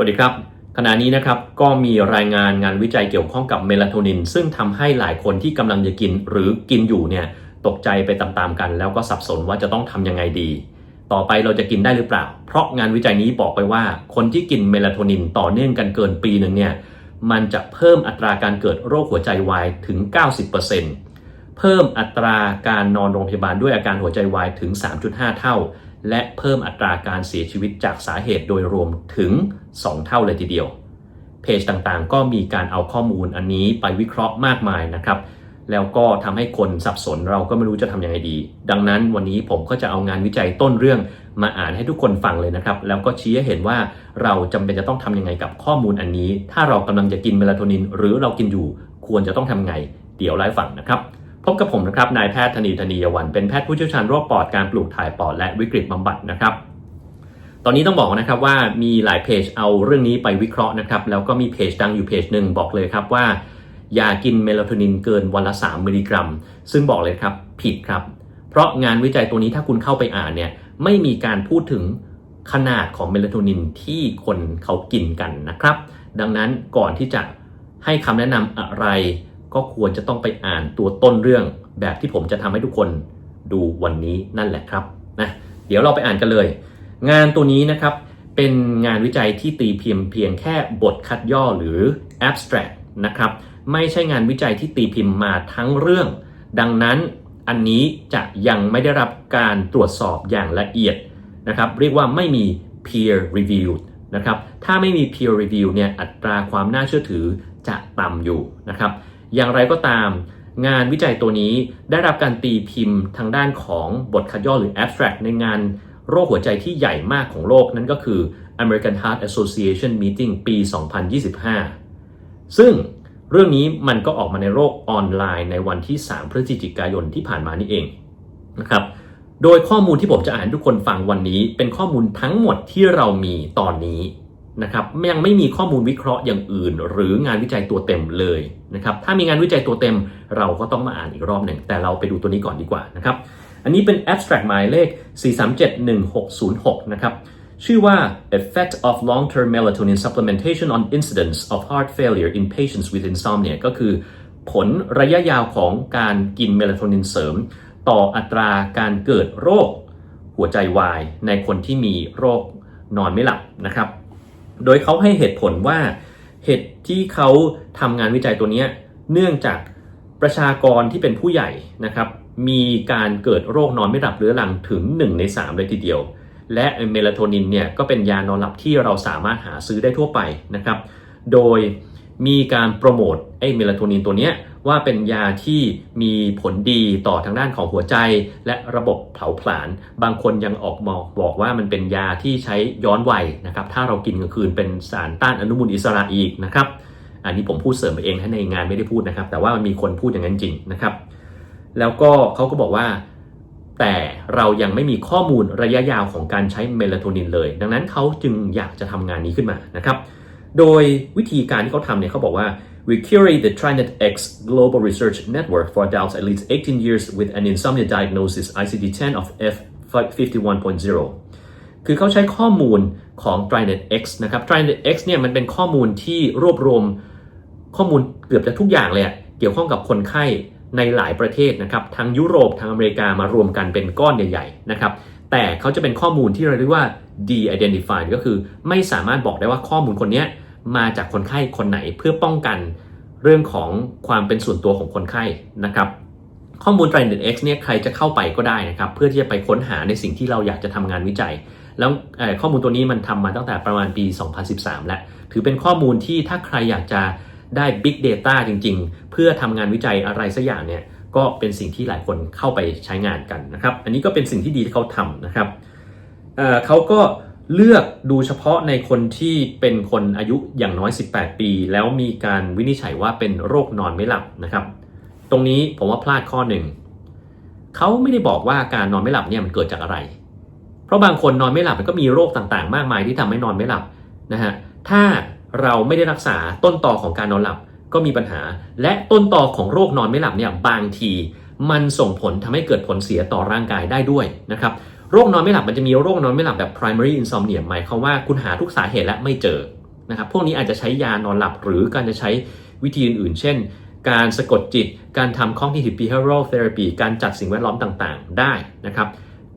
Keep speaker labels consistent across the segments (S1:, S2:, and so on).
S1: วัสดีครับ ขณะนี้นะครับก็มีรายงานงานวิจัยเกี่ยวข้องกับเมลาโทนิน ซึ่งทำให้หลายคนที่กำลังจะกินหรือกินอยู่เนี่ยตกใจไปตามๆกัน แล้วก็สับสนว่าจะต้องทำยังไงดี ต่อไปเราจะกินได้หรือเปล่า เพราะงานวิจัยนี้บอกไปว่า คนที่กินเมลาโทนินต่อเนื่องกันเกินปีหนึ่งเนี่ยมันจะเพิ่มอัตราการเกิดโรคหัวใจวายถึง 90%เพิ่มอัตราการนอนโรงพยาบาลด้วยอาการหัวใจวายถึง 3.5 เท่า และเพิ่มอัตราการเสียชีวิตจากสาเหตุโดยรวมถึง 2 เท่าเลยทีเดียว เพจต่างๆ ก็มีการเอาข้อมูลอันนี้ไปวิเคราะห์มากมายนะครับ แล้วก็ทำให้คนสับสนเราก็ไม่รู้จะทำยังไงดี ดังนั้นวันนี้ผมก็จะเอางานวิจัยต้นเรื่องมาอ่านให้ทุกคนฟังเลยนะครับ แล้วก็ชี้ให้เห็นว่าเราจำเป็นจะต้องทำยังไงกับข้อมูลอันนี้ ถ้าเรากำลังจะกินเมลาโทนิน หรือเรากินอยู่ควรจะต้องทำไง เดี๋ยวไล่ฟังนะครับ พบกับผมนะครับนายแพทย์ธนีธนียวันเป็นแพทย์ผู้เชี่ยวชาญโรคปอดการปลูกถ่ายปอดและวิกฤตบำบัดนะครับ ตอนนี้ต้องบอกนะครับว่ามีหลายเพจเอาเรื่องนี้ไปวิเคราะห์นะครับ แล้วก็มีเพจดังอยู่เพจหนึ่งบอกเลยครับว่า อย่ากินเมลาโทนินเกินวันละ 3 มิลลิกรัม ซึ่งบอกเลยครับผิดครับ เพราะงานวิจัยตัวนี้ถ้าคุณเข้าไปอ่านเนี่ยไม่มีการพูดถึงขนาดของเมลาโทนินที่คนเขากินกันนะครับ ดังนั้นก่อนที่จะให้คำแนะนำอะไร ก็ควรจะต้องไปอ่านตัวต้นเรื่อง แบบที่ผมจะทำให้ทุกคนดูวันนี้นั่นแหละครับนะเดี๋ยวเราไปอ่านกันเลย งานตัวนี้นะครับเป็นงานวิจัยที่ตีพิมพ์เพียงแค่บทคัดย่อหรือ abstract นะครับไม่ใช่งานวิจัยที่ตีพิมพ์มาทั้งเรื่อง ดังนั้นอันนี้จะยังไม่ได้รับการตรวจสอบอย่างละเอียดนะครับเรียกว่าไม่มี peer review นะครับถ้าไม่มี peer review เนี่ยอัตราความน่าเชื่อถือจะต่ำอยู่นะครับ อย่างไรก็ตาม งานวิจัยตัวนี้ได้รับการตีพิมพ์ทางด้านของบทคัดย่อหรือ abstract ในงานโรคหัวใจที่ใหญ่มากของโลกนั่นก็คือ American Heart Association Meeting ปี 2025 ซึ่งเรื่องนี้มันก็ออกมาในโลกออนไลน์ในวันที่ 3 พฤศจิกายนที่ผ่านมานี่เองนะครับ โดยข้อมูลที่ผมจะอ่านทุกคนฟังวันนี้ เป็นข้อมูลทั้งหมดที่เรามีตอนนี้ นะครับยังไม่มีข้อมูลวิเคราะห์อย่างอื่น หรืองานวิจัยตัวเต็มเลยนะครับถ้ามีงานวิจัยตัวเต็มเราก็ต้องมาอ่านอีกรอบหนึ่งแต่เราไปดูตัวนี้ก่อนดีกว่านะครับอันนี้เป็น abstract หมายเลข 4371606 นะครับชื่อว่า effect of long-term melatonin supplementation on incidence of heart failure in patients with insomnia ก็คือผลระยะยาวของการกินเมลาโทนินเสริม ต่ออัตราการเกิดโรคหัวใจวายในคนที่มีโรคนอนไม่หลับนะครับ โดยเขาให้เหตุผลว่าเหตุที่เขาทำงานวิจัยตัวนี้เนื่องจากประชากรที่เป็นผู้ใหญ่นะครับมีการเกิดโรคนอนไม่หลับเรื้อรังถึง 1 ใน 3 เลยทีเดียว และเมลาโทนินเนี่ยก็เป็นยานอนหลับที่เราสามารถหาซื้อได้ทั่วไปนะครับ โดยมีการโปรโมทไอ้เมลาโทนินตัวเนี้ย ว่าเป็นยาที่มีผลดีต่อทางด้านของหัวใจ และระบบเผาผลาญ บางคนยังออกมาบอกว่ามันเป็นยาที่ใช้ย้อนวัยนะครับ ถ้าเรากินกลางคืนเป็นสารต้านอนุมูลอิสระอีกนะครับ อันนี้ผมพูดเสริมไปเองให้ในงานไม่ได้พูดนะครับ แต่ว่ามันมีคนพูดอย่างนั้นจริงนะครับ แล้วก็เขาก็บอกว่าแต่เรายังไม่มีข้อมูลระยะยาวของการใช้เมลาโทนินเลย ดังนั้นเขาจึงอยากจะทำงานนี้ขึ้นมานะครับ โดยวิธีการที่เขาทำเนี่ยเขาบอกว่า we curate the Trinet X Global Research Network for adults at least 18 years with an insomnia diagnosis ICD-10 of F51.0 คือเขาใช้ข้อมูลของ Trinet X นะครับ Trinet X เนี่ยมันเป็นข้อมูลที่รวบรวมข้อมูลเกือบจะทุกอย่างเลยเกี่ยวข้องกับคนไข้ในหลายประเทศนะครับทั้งยุโรปทั้งอเมริกามารวมกันเป็นก้อนใหญ่ๆนะครับแต่เขาจะเป็นข้อมูลที่เราเรียกว่า de-identified ก็คือไม่สามารถบอกได้ว่าข้อมูลคนนี้ มาจากคนไข้คนไหนเพื่อป้องกันเรื่องของความเป็นส่วนตัวของคนไข้นะครับข้อมูล Trinet X เนี่ยใครจะเข้าไปก็ได้นะครับเพื่อที่จะไปค้นหาในสิ่งที่เราอยากจะทำงานวิจัย แล้วข้อมูลตัวนี้มันทำมาตั้งแต่ประมาณปี 2013 แล้วถือเป็นข้อมูลที่ถ้าใครอยากจะได้ Big Data จริง ๆ เพื่อทำงานวิจัยอะไรสักอย่างเนี่ยก็เป็นสิ่งที่หลายคนเข้าไปใช้งานกันนะครับ อันนี้ก็เป็นสิ่งที่ดีที่เขาทำนะครับเเขาก็ เลือกดูเฉพาะในคนที่เป็นคนอายุอย่างน้อย 18 ปี แล้วมีการวินิจฉัยว่าเป็นโรคนอนไม่หลับนะครับ ตรงนี้ผมว่าพลาดข้อหนึ่งเขาไม่ได้บอกว่าการนอนไม่หลับเนี่ยมันเกิดจากอะไร เพราะบางคนนอนไม่หลับมันก็มีโรคต่างๆ มากมายที่ทำให้นอนไม่หลับนะฮะถ้าเราไม่ได้รักษาต้นตอของการนอนหลับก็มีปัญหา และต้นตอของโรคนอนไม่หลับเนี่ยบางที มันส่งผลทำให้เกิดผลเสียต่อร่างกายได้ด้วยนะครับ โรคนอนไม่หลับมันจะมีโรคนอนไม่หลับแบบ primary insomnia หมายความว่าคุณหาทุกสาเหตุและไม่เจอนะครับพวกนี้อาจจะใช้ยานอนหลับหรือการจะใช้วิธีอื่นๆ เช่น การสะกดจิต การทำ cognitive behavioral therapy การจัดสิ่งแวดล้อมต่างๆ ได้นะครับ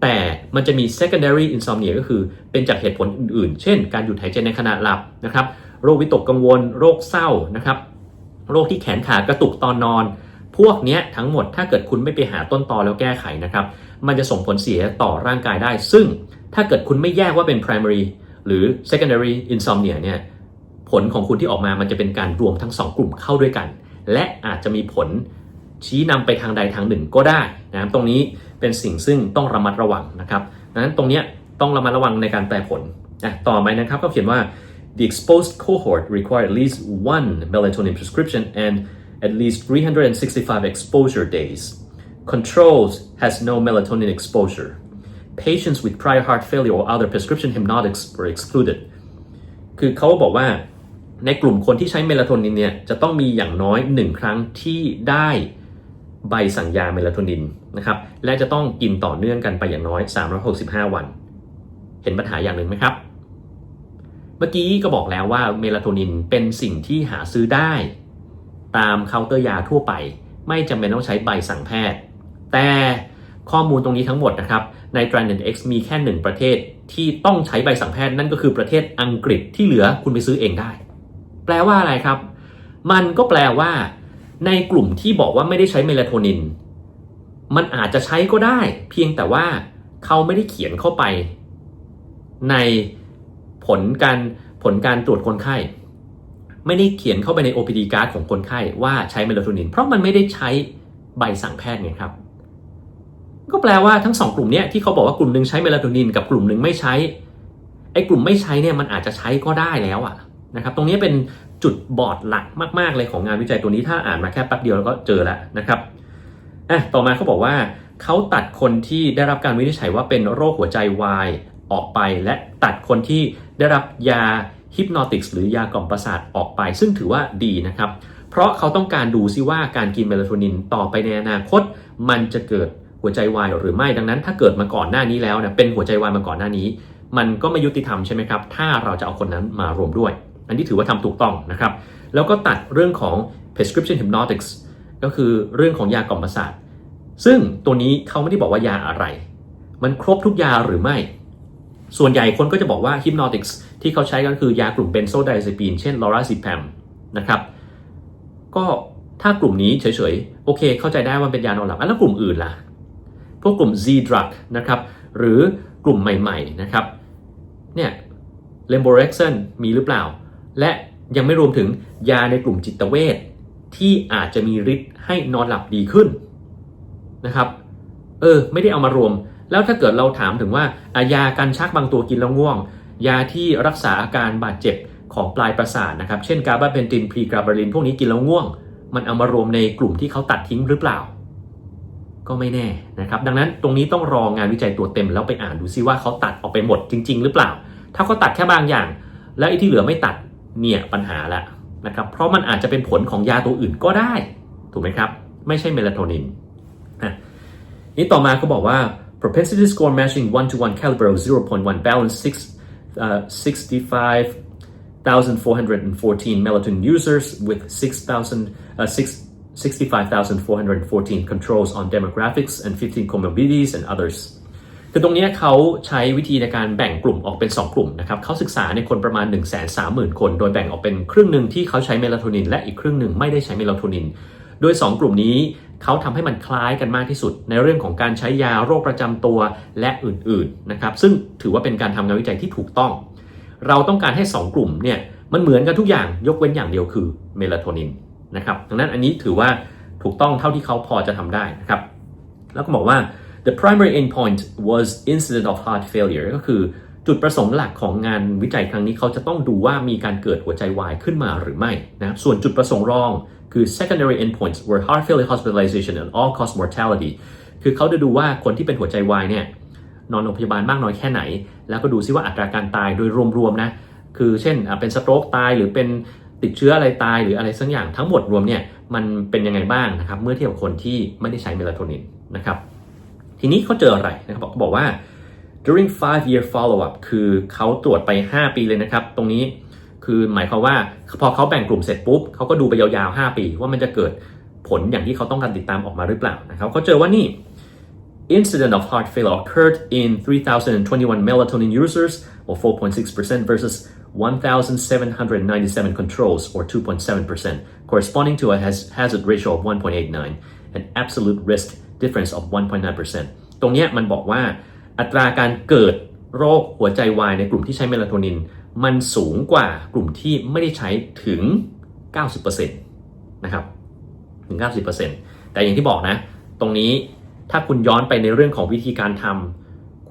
S1: แต่มันจะมี secondary insomnia ก็คือเป็นจากเหตุผลอื่นๆ เช่น การหยุดหายใจในขณะหลับนะครับโรควิตกกังวล โรคเศร้านะครับโรคที่แขนขากระตุกตอนนอน พวกนี้ทั้งหมดถ้าเกิดคุณไม่ไปหาต้นตอแล้วแก้ไขนะครับ มันจะส่งผลเสียต่อร่างกายได้ ซึ่งถ้าเกิดคุณไม่แยกว่าเป็น primary หรือ secondary insomnia เนี่ยผลของคุณที่ออกมามันจะเป็นการรวมทั้ง 2 กลุ่มเข้าด้วยกัน และอาจจะมีผลชี้นำไปทางใดทางหนึ่งก็ได้นะตรงนี้เป็นสิ่งซึ่งต้องระมัดระวังนะครับดังนั้นตรงนี้ต้องระมัดระวังในการแปลผลนะต่อไปนะครับก็เขียนว่า the exposed cohort required at least one melatonin prescription and at least 365 exposure days. Controls has no melatonin exposure. Patients with prior heart failure or other prescription hypnotics were excluded. คือเขาบอกว่าในกลุ่มคนที่ใช้เมลาโทนินเนี่ยจะต้องมีอย่างน้อย 1 ครั้งที่ได้ใบสั่งยาเมลาโทนินนะครับ และจะต้องกินต่อเนื่องกันไปอย่างน้อย 365 วัน เห็นปัญหาอย่างหนึ่งไหมครับ เมื่อกี้ก็บอกแล้วว่าเมลาโทนินเป็นสิ่งที่หาซื้อได้ ตามเคาน์เตอร์ยาทั่วไป ไม่จำเป็นต้องใช้ใบสั่งแพทย์ แต่ข้อมูลตรงนี้ทั้งหมดนะครับใน t r a n d X มีแค่หนึ่งประเทศที่ต้องใช้ใบสั่งแพทย์นั่นก็คือประเทศอังกฤษที่เหลือคุณไปซื้อเองได้ แปลว่าอะไรครับ มันก็แปลว่า ในกลุ่มที่บอกว่าไม่ได้ใช้เมลาโทนิน มันอาจจะใช้ก็ได้ เพียงแต่ว่าเขาไม่ได้เขียนเข้าไป ในผลการผลการตรวจคนไข้ ไม่ได้เขียนเข้าไปใน OPD card ของคนไข้ว่าใช้เมลาโทนิน เพราะมันไม่ได้ใช้ใบสั่งแพทย์ไงครับ ก็แปลว่าทั้งสองกลุ่มเนี้ยที่เขาบอกว่ากลุ่มหนึ่งใช้เมลาโทนินกับกลุ่มหนึ่งไม่ใช้ไอ้กลุ่มไม่ใช้เนี่ยมันอาจจะใช้ก็ได้แล้วอะนะครับตรงนี้เป็นจุดบอดหลักมากๆเลยของงานวิจัยตัวนี้ถ้าอ่านมาแค่แป๊บเดียวแล้วก็เจอแล้วนะครับอะต่อมาเขาบอกว่าเขาตัดคนที่ได้รับการวินิจฉัยว่าเป็นโรคหัวใจวายออกไป และตัดคนที่ได้รับยาฮิปโนติกส์หรือยากล่อมประสาทออกไป ซึ่งถือว่าดีนะครับ เพราะเขาต้องการดูซิว่าการกินเมลาโทนินต่อไปในอนาคต มันจะเกิด หัวใจวายหรือไม่ดังนั้น ถ้าเกิดมาก่อนหน้านี้แล้วนะเป็นหัวใจวายมาก่อนหน้านี้ มันก็ไม่ยุติธรรมใช่ไหมครับ ถ้าเราจะเอาคนนั้นมารวมด้วย อันนี้ถือว่าทำถูกต้องนะครับ แล้วก็ตัดเรื่องของ prescription hypnotics ก็คือเรื่องของยากล่อมประสาทซึ่งตัวนี้เขาไม่ได้บอกว่ายาอะไร มันครบทุกยาหรือไม่ ส่วนใหญ่คนก็จะบอกว่า hypnotics ที่เขาใช้ก็คือยากลุ่มเบนโซไดอะเซปีนเช่น lorazepam นะครับ ก็ถ้ากลุ่มนี้เฉยๆ โอเคเข้าใจได้ว่าเป็นยานอนหลับแล้วกลุ่มอื่นล่ะ พวกกลุ่ม Z drug นะครับหรือกลุ่มใหม่ๆนะครับเนี่ย l e m b o r e x o n มีหรือเปล่า และยังไม่รวมถึงยาในกลุ่มจิตเวชที่อาจจะมีฤทธิ์ให้นอนหลับดีขึ้นนะครับเออไม่ได้เอามารวม แล้วถ้าเกิดเราถามถึงว่ายากันชักบางตัวกินแล้วง่วง ยาที่รักษาอาการบาดเจ็บของปลายประสาทนะครับ เช่นกาบาเพนตินพรีกราบาลินพวกนี้กินแล้วง่วง มันเอามารวมในกลุ่มที่เขาตัดทิ้งหรือเปล่า ก็ไม่แน่นะครับ ดังนั้นตรงนี้ต้องรองานวิจัยตัวเต็มแล้วไปอ่านดูซิว่าเขาตัดออกไปหมดจริง ๆ หรือเปล่า ถ้าเขาตัดแค่บางอย่าง แล้วไอ้ที่เหลือไม่ตัดเนี่ยปัญหาละนะครับ เพราะมันอาจจะเป็นผลของยาตัวอื่นก็ได้ ถูกไหมครับ ไม่ใช่เมลาโทนินนี่ต่อมาเขาบอกว่า propensity score matching 1 to 1 caliber of 0.1 balance 6 uh, 65,414 melatonin users with 6,000 uh, 6 65,414 controls on demographics and 15 comorbidities and others คือตรงนี้เขาใช้วิธีในการแบ่งกลุ่มออกเป็น 2 กลุ่มนะครับเขาศึกษาในคนประมาณ 1 3 0 0 0 0 คน โดยแบ่งออกเป็นครึ่งหนึ่งที่เขาใช้เมลาโทนิน และอีกครึ่งหนึ่งไม่ได้ใช้เมลาโทนิน โดย 2 กลุ่มนี้เขาทำให้มันคล้ายกันมากที่สุด ในเรื่องของการใช้ยาโรคประจำตัวและอื่นๆนะครับซึ่งถือว่าเป็นการทำงานวิจัยที่ถูกต้อง เราต้องการให้ 2 กลุ่มเนี่ยมันเหมือนกันทุกอย่างยกเว้นอย่างเดียวคือเมลาโทนิน นะครับดังนั้นอันนี้ถือว่าถูกต้องเท่าที่เขาพอจะทำได้นะครับ แล้วก็บอกว่า the primary endpoint was incident of heart failure ก็คือจุดประสงค์หลักของงานวิจัยครั้งนี้เขาจะต้องดูว่ามีการเกิดหัวใจวายขึ้นมาหรือไม่นะครับส่วนจุดประสงค์รองคือ secondary endpoints were heart failure hospitalization and all cause mortality คือเขาจะดูว่าคนที่เป็นหัวใจวายเนี่ยนอนโรงพยาบาลมากน้อยแค่ไหน แล้วก็ดูซิว่าอัตราการตายโดยรวมๆนะ คือเช่นเป็นสโตรกตายหรือเป็น ติดเชื้ออะไรตายหรืออะไรสักอย่างทั้งหมดรวมเนี่ยมันเป็นยังไงบ้างนะครับเมื่อเทียบกับคนที่ไม่ได้ใช้เมลาโทนินนะครับทีนี้เขาเจออะไรนะครับเขาบอกว่า during five year follow up คือเขาตรวจไป 5 ปีเลยนะครับ ตรงนี้คือหมายความว่าพอเขาแบ่งกลุ่มเสร็จปุ๊บเขาก็ดูไปยาวๆ 5 ปี ว่ามันจะเกิดผลอย่างที่เขาต้องการติดตามออกมาหรือเปล่านะครับเขาเจอว่านี่ incident of heart failure occurred in 3,021 melatonin users or 4.6% versus 1,797 controls or 2.7%, corresponding to a hazard ratio of 1.89 and absolute risk difference of 1.9%. ตรงนี้มันบอกว่าอัตราการเกิดโรคหัวใจวายในกลุ่มที่ใช้เมลาโทนิน มันสูงกว่ากลุ่มที่ไม่ได้ใช้ถึง 90%นะครับ ถึง 90%แต่อย่างที่บอกนะ ตรงนี้ถ้าคุณย้อนไปในเรื่องของวิธีการทำ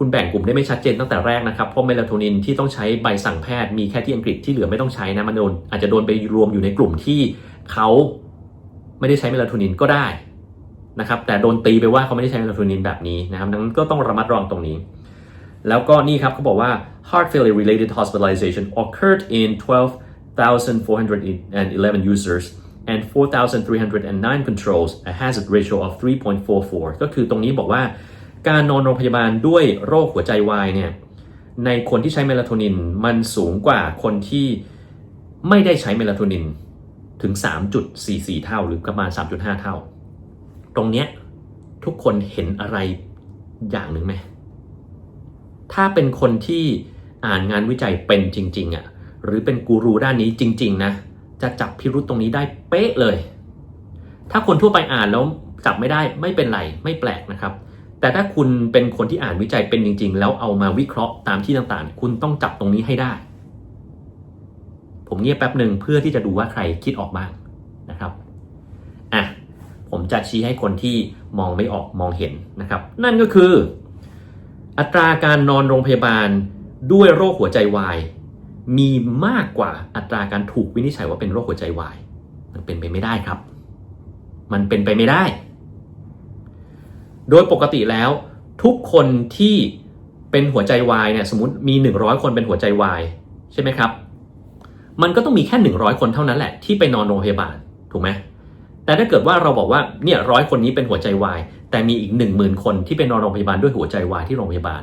S1: คุณแบ่งกลุ่มได้ไม่ชัดเจนตั้งแต่แรกนะครับ เพราะเมลาโทนินที่ต้องใช้ใบสั่งแพทย์มีแค่ที่อังกฤษที่เหลือไม่ต้องใช้นะมันโดนอาจจะโดนไปรวมอยู่ในกลุ่มที่เขาไม่ได้ใช้เมลาโทนินก็ได้นะครับแต่โดนตีไปว่าเขาไม่ได้ใช้เมลาโทนินแบบนี้นะครับดังนั้นก็ต้องระมัดระวังตรงนี้ แล้วก็นี่ครับเขาบอกว่า heart failure related hospitalization occurred in 12,411 users and 4,309 controls a hazard ratio of 3.44 ก็คือตรงนี้บอกว่า การนอนโรงพยาบาลด้วยโรคหัวใจวายเนี่ยในคนที่ใช้เมลาโทนินมันสูงกว่าคนที่ไม่ได้ใช้เมลาโทนินถึง 3.44 เท่าหรือประมาณ 3.5 เท่า ตรงเนี้ยทุกคนเห็นอะไรอย่างหนึ่งไหม ถ้าเป็นคนที่อ่านงานวิจัยเป็นจริง ๆอะ่ะหรือเป็นกูรูด้านนี้จริง ๆ นะ จะจับพิรุษตรงนี้ได้เป๊ะเลย ถ้าคนทั่วไปอ่านแล้วจับไม่ได้ไม่เป็นไรไม่แปลกนะครับ แต่ถ้าคุณเป็นคนที่อ่านวิจัยเป็นจริง ๆ แล้วเอามาวิเคราะห์ตามที่ต่างๆ คุณต้องจับตรงนี้ให้ได้ ผมเงียบแป๊บหนึ่งเพื่อที่จะดูว่าใครคิดออกบ้างนะครับอะผมจะชี้ให้คนที่มองไม่ออกมองเห็นนะครับ นั่นก็คือ อัตราการนอนโรงพยาบาลด้วยโรคหัวใจวายมีมากกว่าอัตราการถูกวินิจฉัยว่าเป็นโรคหัวใจวายมันเป็นไปไม่ได้ครับ มันเป็นไปไม่ได้ โดยปกติแล้ว ทุกคนที่เป็นหัวใจวายเนี่ยสมมติมี 100 คนเป็นหัวใจวายใช่ไหมครับ มันก็ต้องมีแค่ 100 คนเท่านั้นแหละที่ไปนอนโรงพยาบาลถูกไหมแต่ถ้าเกิดว่าเราบอกว่าเนี่ยร้อยคนนี้เป็นหัวใจวายแต่มีอีก 1 0,000 คนที่ไปนอนโรงพยาบาลด้วยหัวใจวายที่โรงพยาบาล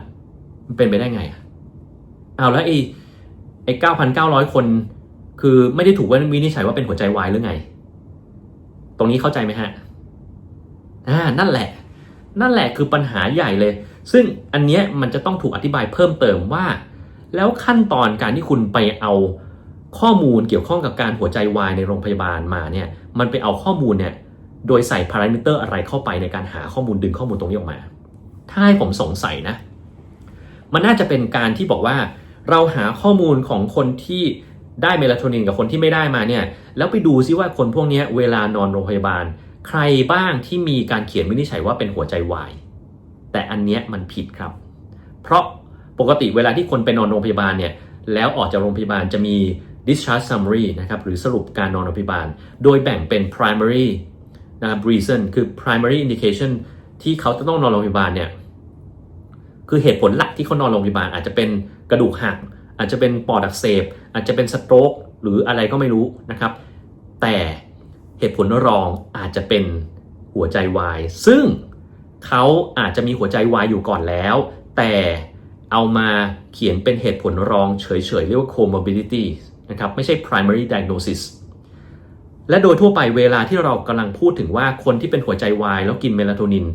S1: มันเป็นไปได้ไงอะเอาแล้วไอ้ไอ้เก้าพันเก้าร้อยคน คือไม่ได้ถูกว่าวินิจฉัยว่าเป็นหัวใจวายหรือไง ตรงนี้เข้าใจไหมฮะอ่านั่นแหละ นั่นแหละคือปัญหาใหญ่เลย ซึ่งอันเนี้ยมันจะต้องถูกอธิบายเพิ่มเติมว่า แล้วขั้นตอนการที่คุณไปเอาข้อมูลเกี่ยวข้องกับการหัวใจวายในโรงพยาบาลมาเนี่ยมันไปเอาข้อมูลเนี่ยโดยใส่พารามิเตอร์อะไรเข้าไปในการหาข้อมูลดึงข้อมูลตรงนี้ออกมา ถ้าให้ผมสงสัยนะ มันน่าจะเป็นการที่บอกว่า เราหาข้อมูลของคนที่ได้เมลาโทนินกับคนที่ไม่ได้มาเนี่ยแล้วไปดูซิว่าคนพวกนี้เวลานอนโรงพยาบาล ใครบ้างที่มีการเขียนวินิจฉัยว่าเป็นหัวใจวายแต่อันเนี้ยมันผิดครับ เพราะปกติเวลาที่คนไปนอนโรงพยาบาลเนี่ยแล้วออกจากโรงพยาบาลจะมี discharge summary นะครับหรือสรุปการนอนโรงพยาบาล โดยแบ่งเป็น primary นะครับ reason คือ primary indication ที่เขาจะต้องนอนโรงพยาบาลเนี่ยคือเหตุผลหลักที่เขานอนโรงพยาบาลอาจจะเป็นกระดูกหัก อาจจะเป็นปอดอักเสบอาจจะเป็นสโตรกหรืออะไรก็ไม่รู้นะครับ แต่ เหตุผลรองอาจจะเป็นหัวใจวาย ซึ่งเขาอาจจะมีหัวใจวายอยู่ก่อนแล้ว แต่เอามาเขียนเป็นเหตุผลรองเฉยๆ เรียกว่า comorbidity นะครับไม่ใช่ primary diagnosis และโดยทั่วไปเวลาที่เรากำลังพูดถึงว่าคนที่เป็นหัวใจวายแล้วกินเมลาโทนิน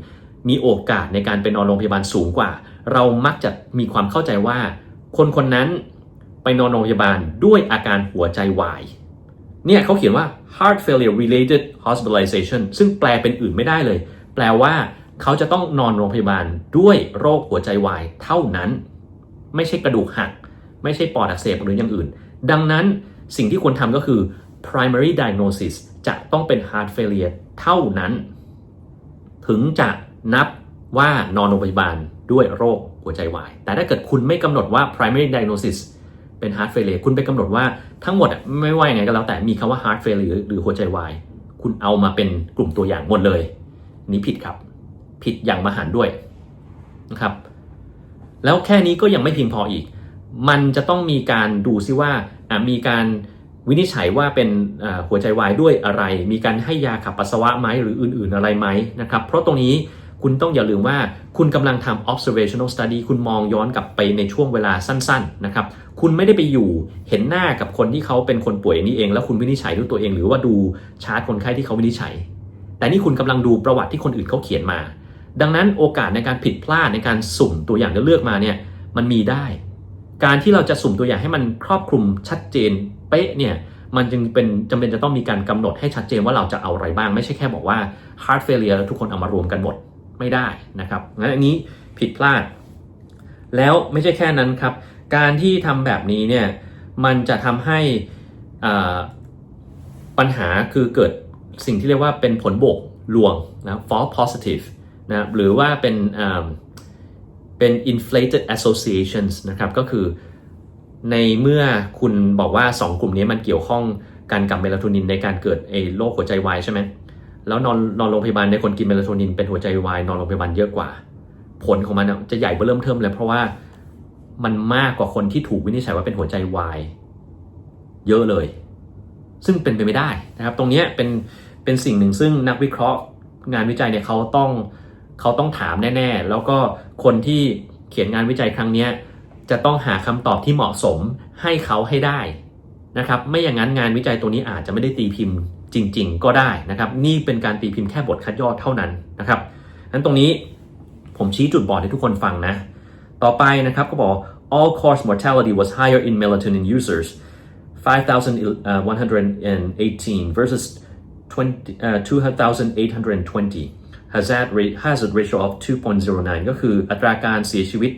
S1: มีโอกาสในการเป็นนอนโรงพยาบาลสูงกว่า เรามักจะมีความเข้าใจว่า คนคนนั้นไปนอนโรงพยาบาลด้วยอาการหัวใจวาย เนี่ยเขาเขียนว่า heart failure related hospitalization ซึ่งแปลเป็นอื่นไม่ได้เลย แปลว่าเขาจะต้องนอนโรงพยาบาลด้วยโรคหัวใจวายเท่านั้น ไม่ใช่กระดูกหัก ไม่ใช่ปอดอักเสบหรืออย่างอื่น ดังนั้นสิ่งที่ควรทำก็คือ primary diagnosis จะต้องเป็น heart failure เท่านั้น ถึงจะนับว่านอนโรงพยาบาลด้วยโรคหัวใจวาย แต่ถ้าเกิดคุณไม่กำหนดว่า primary diagnosis เป็น heart failure คุณไปกำหนดว่าทั้งหมดอะไม่ว่ายังไงก็แล้วแต่มีคำว่า heart failure หรือหัวใจวาย คุณเอามาเป็นกลุ่มตัวอย่างหมดเลย นี่ผิดครับ ผิดอย่างมหันด้วยนะครับ แล้วแค่นี้ก็ยังไม่เพียงพออีก มันจะต้องมีการดูซิว่ามีการวินิจฉัยว่าเป็นหัวใจวายด้วยอะไร มีการให้ยาขับปัสสาวะไหมหรืออื่น ๆอะไรไหมนะครับ เพราะตรงนี้ คุณต้องอย่าลืมว่าคุณกำลังทำ observational study คุณมองย้อนกลับไปในช่วงเวลาสั้นๆนะครับ คุณไม่ได้ไปอยู่เห็นหน้ากับคนที่เขาเป็นคนป่วยนี้เอง แล้วคุณวินิจฉัยด้วยตัวเอง หรือว่าดูชาร์ตคนไข้ที่เขาวินิจฉัย แต่นี่คุณกำลังดูประวัติที่คนอื่นเขาเขียนมา ดังนั้นโอกาสในการผิดพลาดในการสุ่มตัวอย่างจะเลือกมาเนี่ยมันมีได้ การที่เราจะสุ่มตัวอย่างให้มันครอบคลุมชัดเจนเป๊ะเนี่ยมันจึงเป็นจำเป็นจะต้องมีการกำหนดให้ชัดเจนว่าเราจะเอาอะไรบ้าง ไม่ใช่แค่บอกว่า heart failure แล้วทุกคนเอามารวมกันหมด ไม่ได้นะครับงั้นอันนี้ผิดพลาด แล้วไม่ใช่แค่นั้นครับ การที่ทำแบบนี้เนี่ยมันจะทำให้อ่าปัญหาคือเกิดสิ่งที่เรียกว่าเป็นผลบวกลวงนะ false positive นะหรือว่าเป็นอ่าเป็น inflated associations นะครับก็คือในเมื่อคุณบอกว่า 2 กลุ่มนี้มันเกี่ยวข้องกันกับเมลาโทนินในการเกิดไอ้โรคหัวใจวายใช่ไหม แล้วนอนนอนโรงพยาบาลในคนกินเมลาโทนินเป็นหัวใจวายนอนโรงพยาบาลเยอะกว่า ผลของมันน่ะจะใหญ่เบ้อเริ่มเทิมเลย เพราะว่ามันมากกว่าคนที่ถูกวินิจฉัยว่าเป็นหัวใจวายเยอะเลย ซึ่งเป็นไปไม่ได้นะครับ ตรงนี้เป็นเป็นสิ่งหนึ่งซึ่งนักวิเคราะห์งานวิจัยเนี่ยเขาต้องเขาต้องถามแน่ ๆ แล้วก็คนที่เขียนงานวิจัยครั้งนี้จะต้องหาคำตอบที่เหมาะสมให้เขาให้ได้นะครับ ไม่อย่างนั้นงานวิจัยตัวนี้อาจจะไม่ได้ตีพิมพ์ จริง ๆ ก็ได้นะครับ นี่เป็นการตีพิมพ์แค่บทคัดย่อเท่านั้นนะครับนั้นตรงนี้ผมชี้จุดบอดให้ทุกคนฟังนะ ต่อไปนะครับก็บอก all cause mortality was higher in melatonin users 5,118 versus 20, uh, 2,820 hazard rate hazard ratio of 2.09 ก็คืออัตราการเสียชีวิต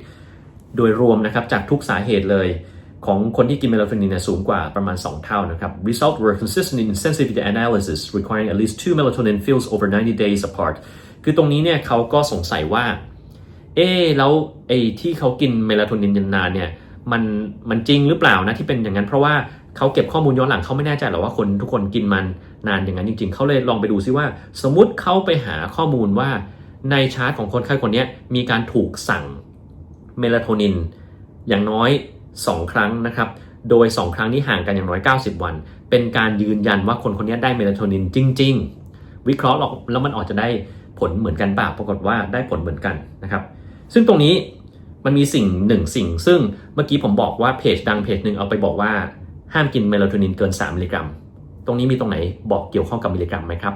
S1: โดยรวมนะครับจากทุกสาเหตุเลย ของคนที่กินเมลาโทนินสูงกว่าประมาณ 2 เท่านะครับ Result were consistent in sensitivity analysis requiring at least two melatonin fills over 90 days apart คือตรงนี้เนี่ยเขาก็สงสัยว่า เอ๊แล้วไอ้ที่เขากินเมลาโทนินนานเนี่ยมันมันจริงหรือเปล่านะที่เป็นอย่างนั้นเพราะว่าเขาเก็บข้อมูลย้อนหลังเขาไม่แน่ใจหรอกว่าคนทุกคนกินมันนานอย่างนั้นจริง ๆ เขาเลยลองไปดูซิว่า สมมติเขาไปหาข้อมูลว่าในชาร์ตของคนไข้คนนี้มีการถูกสั่งเมลาโทนินอย่างน้อย 2 ครั้งนะครับ โดย 2 ครั้งนี้ห่างกันอย่างน้อย 90 วัน เป็นการยืนยันว่าคนคนนี้ได้เมลาโทนินจริง ๆ วิเคราะห์หรอกแล้วมันออกจะได้ผลเหมือนกันป่ะปรากฏว่าได้ผลเหมือนกันนะครับ ซึ่งตรงนี้มันมีสิ่งหนึ่งสิ่ง ซึ่งเมื่อกี้ผมบอกว่าเพจดังเพจหนึ่งเอาไปบอกว่าห้ามกินเมลาโทนินเกิน 3 มิลลิกรัม ตรงนี้มีตรงไหนบอกเกี่ยวข้องกับมิลลิกรัมไหมครับ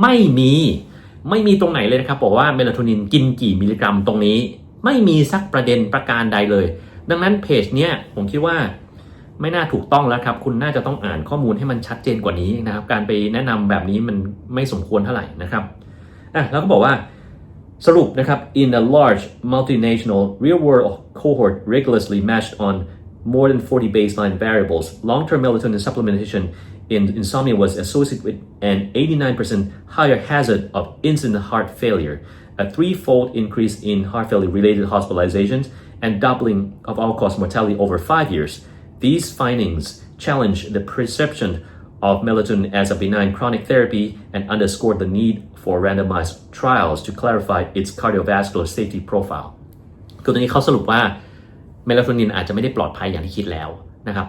S1: ไม่มี ไม่มีตรงไหนเลยนะครับบอกว่าเมลาโทนินกินกี่มิลลิกรัมตรงนี้ ไม่มีสักประเด็นประการใดเลย ดังนั้นเพจเนี้ยผมคิดว่าไม่น่าถูกต้องแล้วครับ คุณน่าจะต้องอ่านข้อมูลให้มันชัดเจนกว่านี้นะครับ การไปแนะนำแบบนี้มันไม่สมควรเท่าไหร่นะครับอะแล้วก็บอกว่าสรุปนะครับ in a large multinational real world cohort rigorously matched on more than 40 baseline variables long-term melatonin supplementation in insomnia was associated with an 89% higher hazard of incident heart failure a threefold increase in heart failure related hospitalizations, and doubling of all cause mortality over five years. These findings challenge the perception of melatonin as a benign chronic therapy and underscore the need for randomized trials to clarify its cardiovascular safety profile. คือตรงนี้เขาสรุปว่าเมลาโทนินอาจจะไม่ได้ปลอดภัยอย่างที่คิดแล้วนะครับ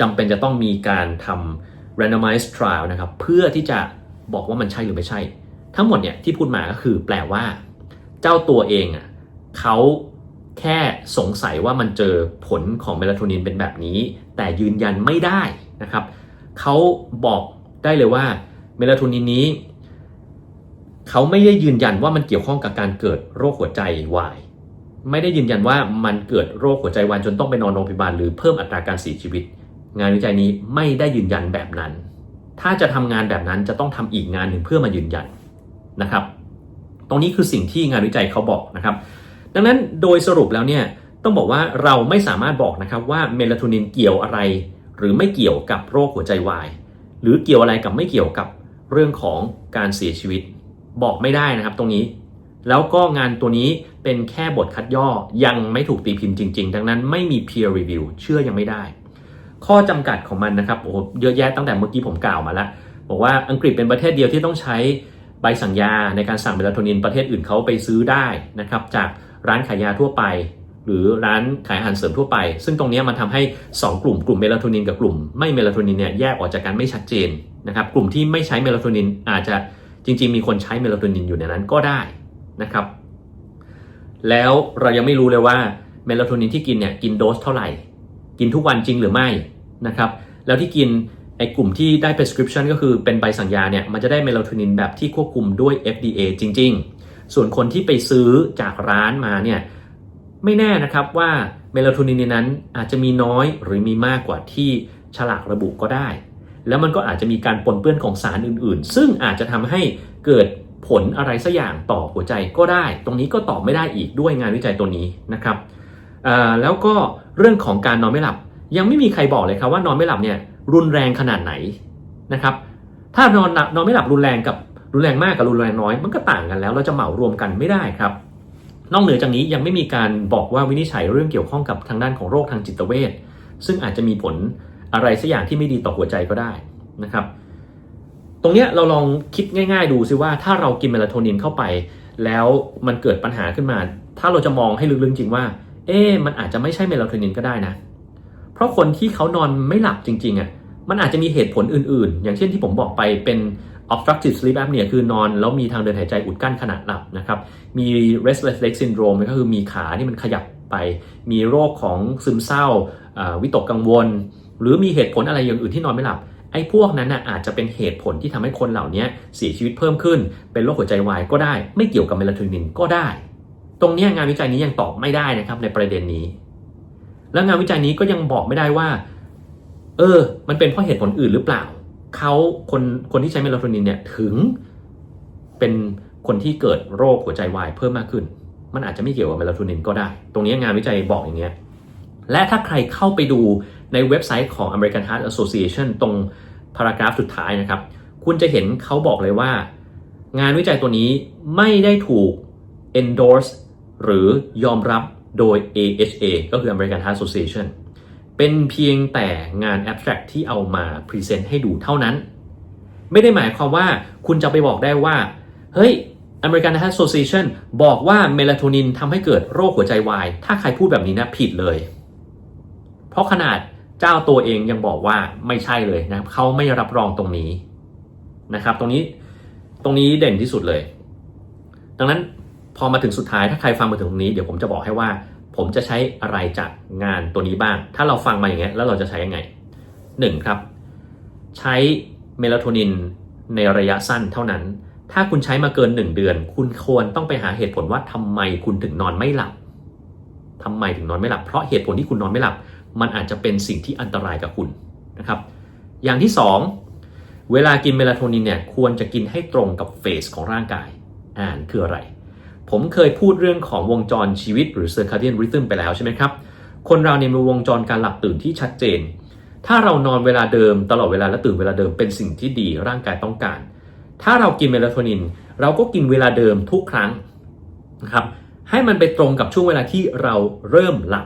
S1: จำเป็นจะต้องมีการทำ randomized trial นะครับเพื่อที่จะบอกว่ามันใช่หรือไม่ใช่ ทั้งหมดเนี่ยที่พูดมาก็คือแปลว่า เจ้าตัวเองอะเขาแค่สงสัยว่ามันเจอผลของเมลาโทนินเป็นแบบนี้ แต่ยืนยันไม่ได้นะครับเขาบอกได้เลยว่าเมลาโทนินนี้เขาไม่ได้ยืนยันว่ามันเกี่ยวข้องกับการเกิดโรคหัวใจวายไม่ได้ยืนยันว่ามันเกิดโรคหัวใจวายจนต้องไปนอนโรงพยาบาลหรือเพิ่มอัตราการเสียชีวิต งานวิจัยนี้ไม่ได้ยืนยันแบบนั้น ถ้าจะทำงานแบบนั้นจะต้องทำอีกงานหนึ่งเพื่อมายืนยัน นะครับ ตรงนี้คือสิ่งที่งานวิจัยเขาบอกนะครับ ดังนั้นโดยสรุปแล้วเนี่ยต้องบอกว่าเราไม่สามารถบอกนะครับว่าเมลาโทนินเกี่ยวอะไร หรือไม่เกี่ยวกับโรคหัวใจวายหรือเกี่ยวอะไรกับไม่เกี่ยวกับเรื่องของการเสียชีวิต บอกไม่ได้นะครับตรงนี้ แล้วก็งานตัวนี้เป็นแค่บทคัดย่อยังไม่ถูกตีพิมพ์จริง ๆ ดังนั้นไม่มี peer review เชื่อยังไม่ได้ ข้อจำกัดของมันนะครับโอ้เยอะแยะตั้งแต่เมื่อกี้ผมกล่าวมาแล้วบอกว่าอังกฤษเป็นประเทศเดียวที่ต้องใช้ ใบสั่งยาในการสั่งเมลาโทนินประเทศอื่นเขาไปซื้อได้นะครับจากร้านขายยาทั่วไป หรือร้านขายอาหารเสริมทั่วไป ซึ่งตรงนี้มันทำให้ 2 กลุ่มกลุ่มเมลาโทนินกับกลุ่มไม่เมลาโทนินเนี่ยแยกออกจากกันไม่ชัดเจนนะครับกลุ่มที่ไม่ใช้เมลาโทนินอาจจะจริง ๆ มีคนใช้เมลาโทนินอยู่ในนั้นก็ได้นะครับแล้วเรายังไม่รู้เลยว่าเมลาโทนินที่กินเนี่ยกินโดสเท่าไหร่ กินทุกวันจริงหรือไม่นะครับแล้วที่กิน ไอ้กลุ่มที่ได้ prescription ก็คือเป็นใบสั่งยาเนี่ยมันจะได้เมลาโทนินแบบที่ควบคุมด้วย FDA จริง ๆ ส่วนคนที่ไปซื้อจากร้านมาเนี่ยไม่แน่นะครับว่าเมลาโทนินในนั้นอาจจะมีน้อยหรือมีมากกว่าที่ฉลากระบุก็ได้ แล้วมันก็อาจจะมีการปนเปื้อนของสารอื่นๆ ซึ่งอาจจะทำให้เกิดผลอะไรสักอย่างต่อหัวใจก็ได้ ตรงนี้ก็ตอบไม่ได้อีกด้วยงานวิจัยตัวนี้นะครับแล้วก็เรื่องของการนอนไม่หลับ ยังไม่มีใครบอกเลยครับว่านอนไม่หลับเนี่ย รุนแรงขนาดไหนนะครับ ถ้านอนนอนไม่หลับรุนแรงกับรุนแรงมากกับรุนแรงน้อย มันก็ต่างกันแล้วเราจะเหมารวมกันไม่ได้ครับ นอกเหนือจากนี้ยังไม่มีการบอกว่าวินิจฉัยเรื่องเกี่ยวข้องกับทางด้านของโรคทางจิตเวชซึ่งอาจจะมีผลอะไรสักอย่างที่ไม่ดีต่อหัวใจก็ได้นะครับ ตรงเนี้ยเราลองคิดง่าย ๆ ดูซิว่าถ้าเรากินเมลาโทนินเข้าไป แล้วมันเกิดปัญหาขึ้นมา ถ้าเราจะมองให้ลึกๆจริงว่า เอ๊ะมันอาจจะไม่ใช่เมลาโทนินก็ได้นะ เพราะคนที่เขานอนไม่หลับจริงๆอะมันอาจจะมีเหตุผลอื่นๆ อย่างเช่นที่ผมบอกไปเป็น obstructive sleep apnea คือนอนแล้วมีทางเดินหายใจอุดกั้นขณะหลับนะครับ มี restless leg syndrome ก็คือมีขาที่มันขยับไป มีโรคของซึมเศร้าวิตกกังวล หรือมีเหตุผลอะไรอย่างอื่นที่นอนไม่หลับ ไอ้พวกนั้นน่ะอาจจะเป็นเหตุผลที่ทำให้คนเหล่านี้เสียชีวิตเพิ่มขึ้น เป็นโรคหัวใจวายก็ได้ ไม่เกี่ยวกับเมลาโทนินก็ได้ ตรงนี้งานวิจัยนี้ยังตอบไม่ได้นะครับในประเด็นนี้ แล้วงานวิจัยนี้ก็ยังบอกไม่ได้ว่า เออ มันเป็นเพราะเหตุผลอื่นหรือเปล่า เขาคนคนที่ใช้เมลาโทนินเนี่ยถึงเป็นคนที่เกิดโรคหัวใจวายเพิ่มมากขึ้น มันอาจจะไม่เกี่ยวกับเมลาโทนินก็ได้ ตรงนี้งานวิจัยบอกอย่างเงี้ย และถ้าใครเข้าไปดูในเว็บไซต์ของ American Heart Association ตรงพารากราฟสุดท้ายนะครับ คุณจะเห็นเขาบอกเลยว่า งานวิจัยตัวนี้ไม่ได้ถูก endorse หรือยอมรับ โดย AHA ก็คือ American Heart Association เป็นเพียงแต่งาน abstract ที่เอามาพรีเซนต์ให้ดูเท่านั้น ไม่ได้หมายความว่าคุณจะไปบอกได้ว่า เฮ้ย American Heart Association บอกว่าเมลาโทนินทำให้เกิดโรคหัวใจวาย ถ้าใครพูดแบบนี้นะผิดเลย เพราะขนาดเจ้าตัวเองยังบอกว่าไม่ใช่เลยนะเขาไม่รับรองตรงนี้นะครับ ตรงนี้ตรงนี้เด่นที่สุดเลย ดังนั้น พอมาถึงสุดท้ายถ้าใครฟังมาถึงตรงนี้เดี๋ยวผมจะบอกให้ว่า ผมจะใช้อะไรจากงานตัวนี้บ้าง ถ้าเราฟังมาอย่างเงี้ยแล้วเราจะใช้ยังไงหนึ่งครับ ใช้เมลาโทนินในระยะสั้นเท่านั้น ถ้าคุณใช้มาเกิน 1 เดือน คุณควรต้องไปหาเหตุผลว่าทำไมคุณถึงนอนไม่หลับทำไมถึงนอนไม่หลับ เพราะเหตุผลที่คุณนอนไม่หลับ มันอาจจะเป็นสิ่งที่อันตรายกับคุณนะครับ อย่างที่ 2 เวลากินเมลาโทนินเนี่ยควรจะกินให้ตรงกับเฟสของร่างกาย อ่านคืออะไร ผมเคยพูดเรื่องของวงจรชีวิตหรือ circadian rhythm ไปแล้วใช่ไหมครับ คนเราเนี่ยมีวงจรการหลับตื่นที่ชัดเจน ถ้าเรานอนเวลาเดิมตลอดเวลาและตื่นเวลาเดิมเป็นสิ่งที่ดีร่างกายต้องการ ถ้าเรากินเมลาโทนิน เราก็กินเวลาเดิมทุกครั้งนะครับให้มันไปตรงกับช่วงเวลาที่เราเริ่มหลับ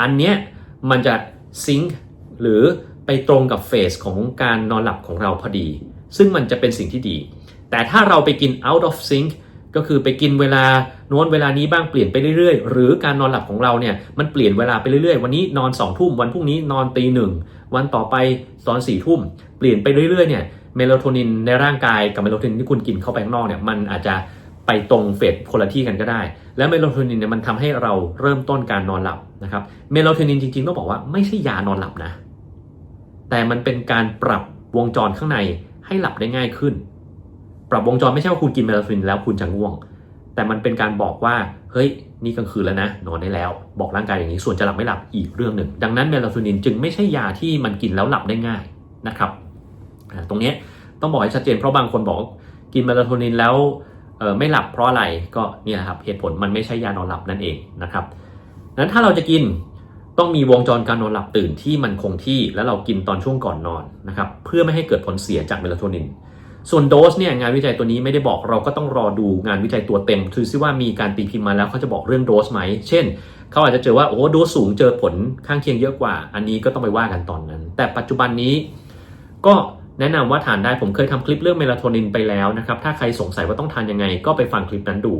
S1: อันเนี้ยมันจะซิงค์หรือไปตรงกับเฟสของการนอนหลับของเราพอดี ซึ่งมันจะเป็นสิ่งที่ดี แต่ถ้าเราไปกิน out of sync ก็คือไปกินเวลาโน้นเวลานี้บ้างเปลี่ยนไปเรื่อยๆ หรือการนอนหลับของเราเนี่ยมันเปลี่ยนเวลาไปเรื่อยๆ วันนี้นอน2องทุ่มวันพรุ่งนี้นอนตีหนึ่งวันต่อไปตอนสี่ทุ่มเปลี่ยนไปเรื่อยๆเนี่ยเมลาโทนินในร่างกายกับเมลาโทนินที่คุณกินเข้าไปข้างนอกเนี่ยมันอาจจะไปตรงเฟสคนละที่กันก็ได้ และเมลาโทนินเนี่ยมันทำให้เราเริ่มต้นการนอนหลับนะครับเมลาโทนินจริงๆต้องบอกว่าไม่ใช่ยานอนหลับนะ แต่มันเป็นการปรับวงจรข้างในให้หลับได้ง่ายขึ้น ปรับวงจรไม่ใช่ว่าคุณกินเมลาโทนินแล้วคุณจะง่วง แต่มันเป็นการบอกว่าเฮ้ยนี่กลางคืนแล้วนะ นอนได้แล้ว บอกร่างกายอย่างนี้ส่วนจะหลับไม่หลับอีกเรื่องหนึ่ง ดังนั้นเมลาโทนินจึงไม่ใช่ยาที่มันกินแล้วหลับได้ง่ายนะครับตรงนี้ต้องบอกให้ชัดเจนเพราะบางคนบอกกินเมลาโทนินแล้วไม่หลับเพราะอะไรก็เนี่ยครับเหตุผลมันไม่ใช่ยานอนหลับนั่นเองนะครับนั้นถ้าเราจะกินต้องมีวงจรการนอนหลับตื่นที่มันคงที่แล้วเรากินตอนช่วงก่อนนอนนะครับเพื่อไม่ให้เกิดผลเสียจากเมลาโทนิน ส่วนโดสเนี่ยงานวิจัยตัวนี้ไม่ได้บอกเราก็ต้องรอดูงานวิจัยตัวเต็ม คือซิว่ามีการตีพิมพ์มาแล้วเขาจะบอกเรื่องโดสไหม เช่น เขาอาจจะเจอว่าโอ้โดสสูงเจอผลข้างเคียงเยอะกว่า อันนี้ก็ต้องไปว่ากันตอนนั้น แต่ปัจจุบันนี้ ก็แนะนำว่าทานได้ผมเคยทำคลิปเรื่องเมลาโทนินไปแล้วนะครับ ถ้าใครสงสัยว่าต้องทานยังไง ก็ไปฟังคลิปนั้นดู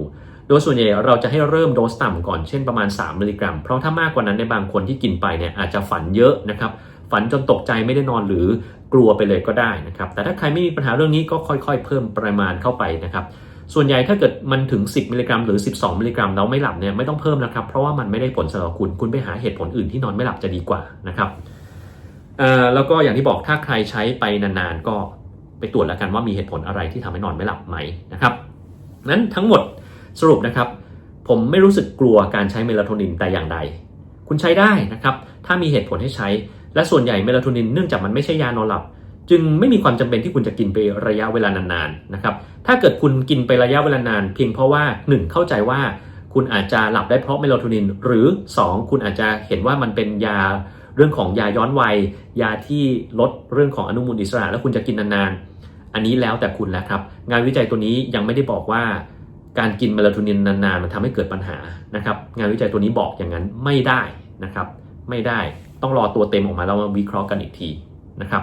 S1: โดยส่วนใหญ่เราจะให้เริ่มโดสต่ำก่อนเช่นประมาณ 3 มิลลิกรัม เพราะถ้ามากกว่านั้นในบางคนที่กินไปเนี่ยอาจจะฝันเยอะนะครับ ฝันจนตกใจไม่ได้นอนหรือกลัวไปเลยก็ได้นะครับ แต่ถ้าใครไม่มีปัญหาเรื่องนี้ก็ค่อยๆ เพิ่มปริมาณเข้าไปนะครับ ส่วนใหญ่ถ้าเกิดมันถึง 10 มิลลิกรัมหรือ 12 มิลลิกรัมแล้วไม่หลับเนี่ยไม่ต้องเพิ่มนะครับ เพราะว่ามันไม่ได้ผลสำหรับคุณ คุณไปหาเหตุผลอื่นที่นอนไม่หลับจะดีกว่านะครับแล้วก็อย่างที่บอกถ้าใครใช้ไปนานๆก็ไปตรวจแล้วกันว่ามีเหตุผลอะไรที่ทำให้นอนไม่หลับไหมนะครับนั้นทั้งหมดสรุปนะครับ ผมไม่รู้สึกกลัวการใช้เมลาโทนินแต่อย่างใด คุณใช้ได้นะครับ ถ้ามีเหตุผลให้ใช้ และส่วนใหญ่เมลาโทนินเนื่องจากมันไม่ใช่ยานอนหลับ จึงไม่มีความจำเป็นที่คุณจะกินไประยะเวลานานๆนะครับถ้าเกิดคุณกินไประยะเวลานาน เพียงเพราะว่า 1 เข้าใจว่าคุณอาจจะหลับได้เพราะเมลาโทนิน หรือ 2 คุณอาจจะเห็นว่ามันเป็นยาเรื่องของยาย้อนวัย ยาที่ลดเรื่องของอนุมูลอิสระ แล้วคุณจะกินนานๆ อันนี้แล้วแต่คุณแล้วครับ งานวิจัยตัวนี้ยังไม่ได้บอกว่า การกินเมลาโทนินนานๆ มันทำให้เกิดปัญหานะครับ งานวิจัยตัวนี้บอกอย่างนั้นไม่ได้นะครับ ไม่ได้ ต้องรอตัวเต็มออกมาแล้วมาวิเคราะห์กันอีกทีนะครับ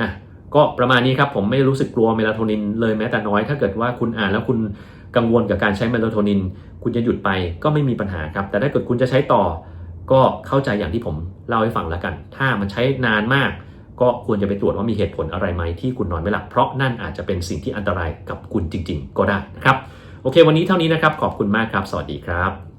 S1: อะก็ประมาณนี้ครับผมไม่รู้สึกกลัวเมลาโทนินเลยแม้แต่น้อย ถ้าเกิดว่าคุณอ่านแล้วคุณกังวลกับการใช้เมลาโทนิน คุณจะหยุดไปก็ไม่มีปัญหาครับ แต่ถ้าเกิดคุณจะใช้ต่อ ก็เข้าใจอย่างที่ผมเล่าให้ฟังแล้วกัน ถ้ามันใช้นานมาก ก็ควรจะไปตรวจว่ามีเหตุผลอะไรไหมที่คุณนอนไม่หลับเพราะนั่นอาจจะเป็นสิ่งที่อันตรายกับคุณจริง ๆ ก็ได้นะครับโอเค วันนี้เท่านี้นะครับขอบคุณมากครับ สวัสดีครับ